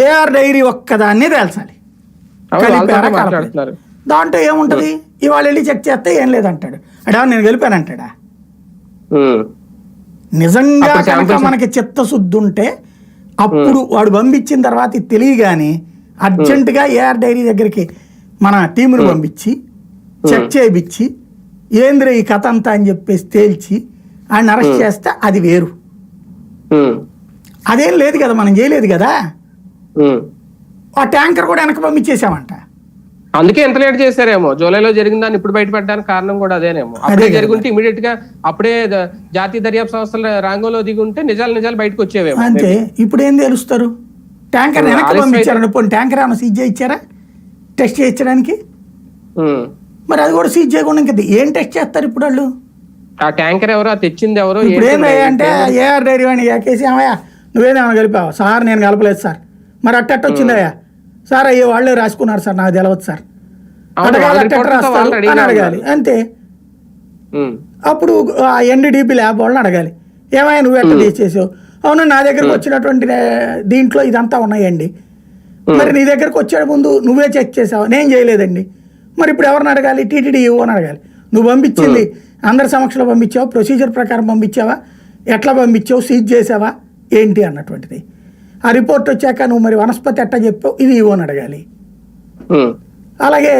AR dairy ఒక్కదాన్నే తేల్చాలి. దాంట్లో ఏముంటది? ఇవాళ వెళ్ళి చెక్ చేస్తే ఏం లేదంటాడు. అడా నేను గెలిపానంటాడా. నిజంగా కనుక మనకి చిత్తశుద్ధి ఉంటే అప్పుడు వాడు పంపించిన తర్వాత తెలియగానే అర్జెంటుగా ఏఆర్ డైరీ దగ్గరికి మన టీమును పంపించి చెక్ చేయించి ఏంద్ర ఈ కథ అంతా? అని చెప్పేసి తేల్చి ఆయన అరెస్ట్ చేస్తే అది వేరు. అదేం లేదు కదా మనం చేయలేదు కదా. ఆ ట్యాంకర్ కూడా వెనక పంపించేసామంట అందుకే ఎంత లేట్ చేశారేమో. జూలైలో జరిగిన దాన్ని ఇప్పుడు బయటపెట్టడానికి కారణం కూడా అదేనేమో. కదా. జరుగుంటే ఇమీడియట్గా అప్పుడే జాతీయ దర్యాప్తు సంస్థల రంగంలో దిగి ఉంటే నిజాలు నిజాలు బయటకు వచ్చేవేమో. అంతే. ఇప్పుడు ఏం తెలుస్తారు? ట్యాంకర్ వెనక పంపించారండి పోనీ ట్యాంకర్ ఏమైనా సీజ్ చేయించారా? టెస్ట్ చేయించడానికి. మరి అది కూడా సీజ్ చేయకుండా ఇంకా ఏం టెస్ట్ చేస్తారు ఇప్పుడు వాళ్ళు? ఆ ట్యాంకర్ ఎవరో తెచ్చింది ఎవరో ఇప్పుడు ఏంటి ఏందయ్యా అంటే ఏఆర్ డైరీ వాడిని ఎక్కేసి ఏమయ్యా? నువ్వేదేమైనా కలిపావా? సార్ నేను కలపలేదు సార్. మరి అట్టట్టు వచ్చిందయ్యా. సార్ అయ్యో వాళ్ళే రాసుకున్నారు సార్ నాకు తెలవదు సార్. అడగాలి అట్టట్టు రాస్తారు అని అడగాలి. అంతే. అప్పుడు ఆ ఎన్డీడీపీ ల్యాబ్ వాళ్ళని అడగాలి. ఏమయ్యా నువ్వు ఎట్లా చేసేసావు అవును నా దగ్గరకు వచ్చినటువంటి దీంట్లో ఇదంతా ఉన్నాయండి. మరి నీ దగ్గరకు వచ్చే ముందు నువ్వే చెక్ చేసావు? నేను చేయలేదండి. మరి ఇప్పుడు ఎవరిని అడగాలి? టీటీడీ అని అడగాలి. నువ్వు పంపించింది అందరి సమక్షంలో పంపించావు? ప్రొసీజర్ ప్రకారం పంపించావా? ఎట్లా పంపించావు? సీజ్ చేసావా? ఏంటి అన్నటువంటిది. ఆ రిపోర్ట్ వచ్చాక నువ్వు మరి వనస్పతి ఎట్లా చెప్పావు ఇది ఇవ్వని అడగాలి. అలాగే